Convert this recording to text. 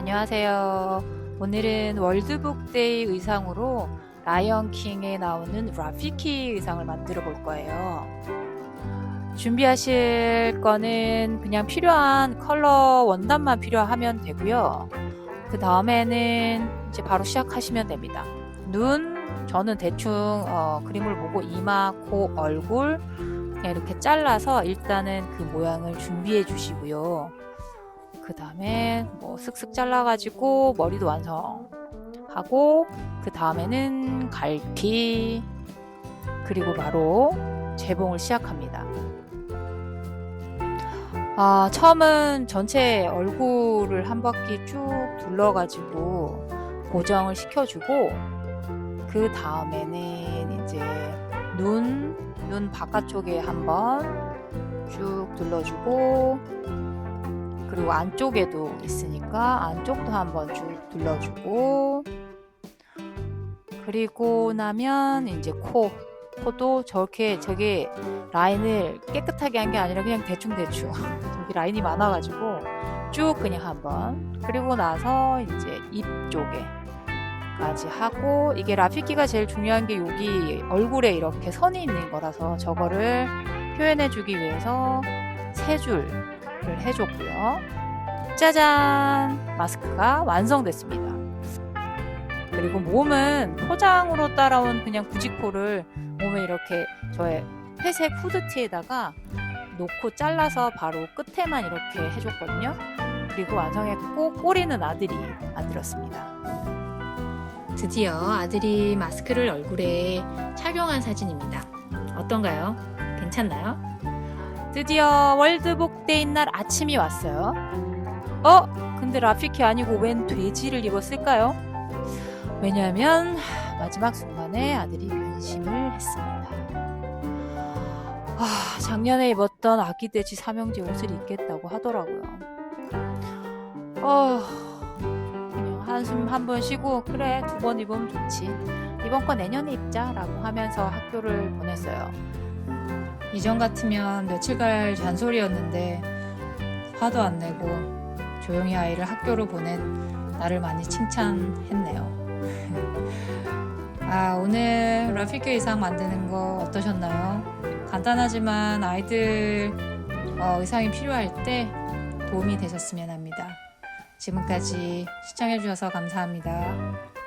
안녕하세요. 오늘은 월드북데이 의상으로 라이언킹에 나오는 라피키 의상을 만들어 볼 거예요. 준비하실 거는 그냥 필요한 컬러 원단만 필요하면 되고요. 그 다음에는 이제 바로 시작하시면 됩니다. 눈, 저는 대충 어, 그림을 보고 이마, 코, 얼굴 이렇게 잘라서 일단은 그 모양을 준비해 주시고요. 그 다음에 뭐 쓱쓱 잘라가지고 머리도 완성하고 그 다음에는 갈피 그리고 바로 재봉을 시작합니다. 아, 처음은 전체 얼굴을 한 바퀴 쭉 둘러가지고 고정을 시켜주고 그 다음에는 이제 눈, 눈 바깥쪽에 한번 쭉 둘러주고 그리고 안쪽에도 있으니까 안쪽도 한번 쭉 둘러주고. 그리고 나면 이제 코 코도 저렇게 저게 라인을 깨끗하게 한 게 아니라 그냥 대충대충. 저기 라인이 많아가지고 쭉 그냥 한번. 그리고 나서 이제 입 쪽에 까지 하고 이게 라피키가 제일 중요한 게 여기 얼굴에 이렇게 선이 있는 거라서 저거를 표현해주기 위해서 세 줄 을 해줬고요. 짜잔! 마스크가 완성됐습니다. 그리고 몸은 포장으로 따라온 그냥 부직포를 몸에 이렇게 저의 회색 후드티에다가 놓고 잘라서 바로 끝에만 이렇게 해줬거든요. 그리고 완성했고 꼬리는 아들이 만들었습니다. 드디어 아들이 마스크를 얼굴에 착용한 사진입니다. 어떤가요? 괜찮나요? 드디어 월드북데이 날 아침이 왔어요. 어? 근데 라피키 아니고 웬 돼지를 입었을까요? 왜냐하면 마지막 순간에 아들이 변심을 했습니다. 아, 작년에 입었던 아기 돼지 삼형제 옷을 입겠다고 하더라고요. 어, 한숨 한 번 쉬고 그래 두 번 입으면 좋지. 이번 거 내년에 입자라고 하면서 학교를 보냈어요. 이전 같으면 며칠 갈 잔소리였는데 화도 안 내고 조용히 아이를 학교로 보낸 나를 많이 칭찬했네요. 아, 오늘 라피키 의상 만드는 거 어떠셨나요? 간단하지만 아이들 어, 의상이 필요할 때 도움이 되셨으면 합니다. 지금까지 시청해주셔서 감사합니다.